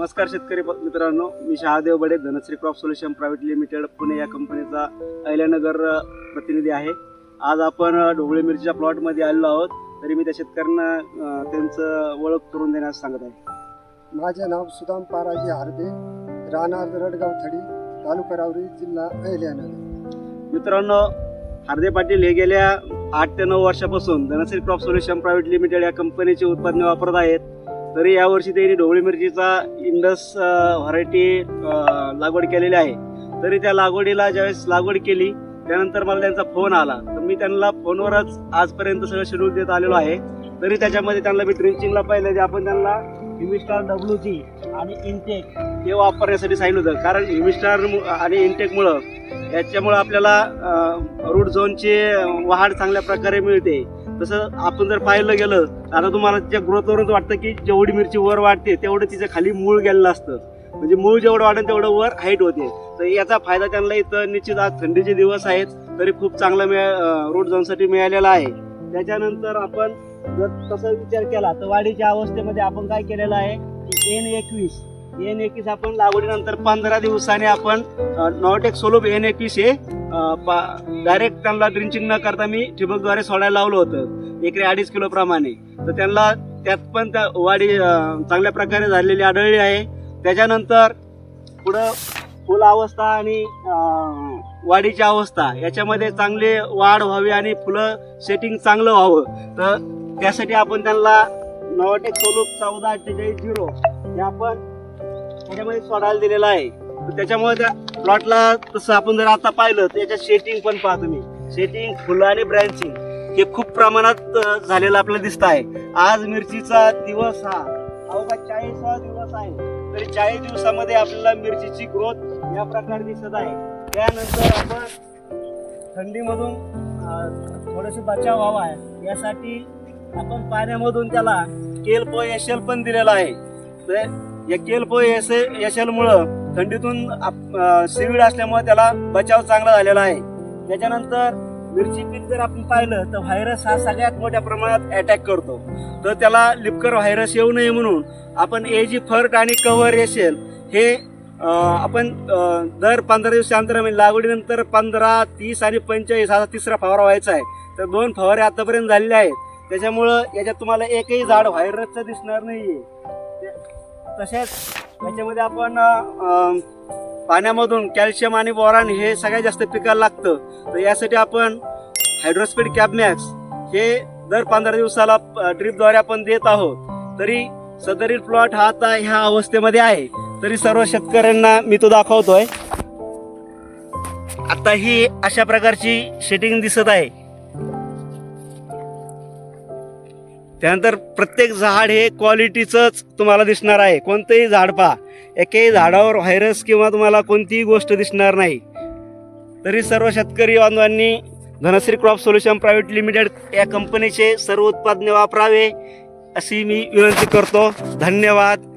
नमस्कार शेतकरी मित्रांनो. मी Shahadev Bade Dhanshri crop solution private limited Pune या कंपनीचा अहिल्यानगर प्रतिनिधी आहे. आज आपण ढोबळी मिरचीच्या प्लॉटमध्ये आलेलो आहोत. तरी मी त्या शेतकऱ्यांना त्यांचं ओळख करून देण्यास सांगत आहे. माझे नाव सुदाम पाराजी हार्दे राहणार रडगाव थडी तालुका रावरी जिल्हा अहिल्यानगर. मित्रांनो हार्दे पाटील हे गेल्या आठ ते नऊ वर्षापासून Dhanshri crop solution private limited या कंपनीची उत्पादने वापरत आहेत. तरी यावर्षी त्यांनी ढोबळी मिरचीचा इंडस व्हरायटी लागवड केलेली आहे. तरी त्या लागवडीला ज्यावेळेस लागवड केली त्यानंतर मला त्यांचा फोन आला. तर मी त्यांना फोनवरच आजपर्यंत सगळं शेड्यूल देत आलेलो आहे. तरी त्याच्यामध्ये त्यांना मी ड्रिंचिंगला पाहिलं जे आपण त्यांना हिमिस्टार डब्ल्यू जी आणि इनटेक हे वापरण्यासाठी सांगितलं होतं. कारण हिमिस्टार आणि इनटेकमुळं याच्यामुळं आपल्याला रूट झोनची वाढ चांगल्या प्रकारे मिळते. तसं आपण जर पाहिलं गेलं आता तुम्हाला तिच्या ग्रोथवरूनच वाटतं की जेवढी मिरची वर वाढते तेवढं तिचं खाली मूळ गेलेलं असतं. म्हणजे मूळ जेवढं वाढेल तेवढं वर हाईट होते. तर याचा फायदा त्यांना इथं निश्चित आज थंडीचे दिवस आहेत तरी खूप चांगला मिळा रोड जाऊनसाठी मिळालेला आहे. त्याच्यानंतर आपण जर तसा विचार केला तर वाढीच्या अवस्थेमध्ये आपण काय केलेलं आहे की एन एकवीस एन एकवीस आपण लागवडीनंतर पंधरा दिवसाने आपण नॉटेक सोलोप एन एकवीस हे डायरेक्ट त्यांना ड्रिंचिंग न करता मी ठिबकद्वारे सोडायला लावलं होतं. एकरी अडीच किलो प्रमाणे. तर त्यांना त्यात पण त्या वाढी चांगल्या प्रकारे झालेली आढळली आहे. त्याच्यानंतर पुढं फुल अवस्था आणि वाढीची अवस्था याच्यामध्ये चांगली वाढ व्हावी आणि फुलं सेटिंग चांगलं व्हावं. तर त्यासाठी आपण त्यांना नवाटेक सोलूक चौदा अठ्ठेचाळीस झिरो हे आपण त्याच्यामध्ये सोडायला दिलेलं आहे. त्याच्यामुळे त्या प्लॉटला तसं आपण जर आता पाहिलं तर याच्यात शेटिंग पण पाहतो तुम्ही. शेटिंग फुलं आणि ब्रँचिंग हे खूप प्रमाणात झालेलं आपल्याला दिसत आहे. आज मिरचीचा दिवस हा. अवघा चाळीसवा दिवस आहे. तरी चाळीस दिवसामध्ये आपल्याला मिरचीची ग्रोथ या प्रकारे दिसत आहे. त्यानंतर आपण थंडीमधून थोडंसं बचाव व्हावा. आहे यासाठी आपण पाण्यामधून त्याला केलपो एशल पण दिलेला आहे. तर या केलपो एस एशलमुळं थंडीतून सिविड असल्यामुळे त्याला बचाव चांगला झालेला आहे. त्याच्यानंतर मिरची पीक जर आपण पाहिलं तर व्हायरस हा सगळ्यात मोठ्या प्रमाणात अटॅक करतो. तर त्याला लिपकर व्हायरस येऊ नये म्हणून आपण ए जी फर्ट आणि कव्हर एशेल हे आपण दर पंधरा दिवस म्हणजे लागवडीनंतर पंधरा तीस आणि पंचेचाळीस असा तिसरा फवारा व्हायचा आहे. तर दोन फवारे आतापर्यंत झालेले आहेत. त्याच्यामुळं याच्यात तुम्हाला एकही झाड व्हायरसचं दिसणार नाही आहे तसेच याच्यामध्ये आपण पाण्यामधून कॅल्शियम आणि बोरान हे सगळ्यात जास्त पिकायला लागतं. तर यासाठी आपण हायड्रोस्पीड कॅबमॅक्स हे दर पंधरा दिवसाला ड्रीपद्वारे आपण देत आहोत. तरी सदरील प्लॉट हा आता ह्या अवस्थेमध्ये आहे. तरी सर्व शेतकऱ्यांना मी तो दाखवतोय. आता ही अशा प्रकारची शेटिंग दिसत आहे. त्यानंतर प्रत्येक झाड हे क्वालिटीचंच तुम्हाला दिसणार आहे. कोणतंही झाड पहा. एकही झाडावर व्हायरस किंवा तुम्हाला कोणतीही गोष्ट दिसणार नाही. तरी सर्व शेतकरी बांधवांनी Dhanshri crop solution private limited या कंपनीचे सर्व उत्पादने वापरावे अशी मी विनंती करतो. धन्यवाद.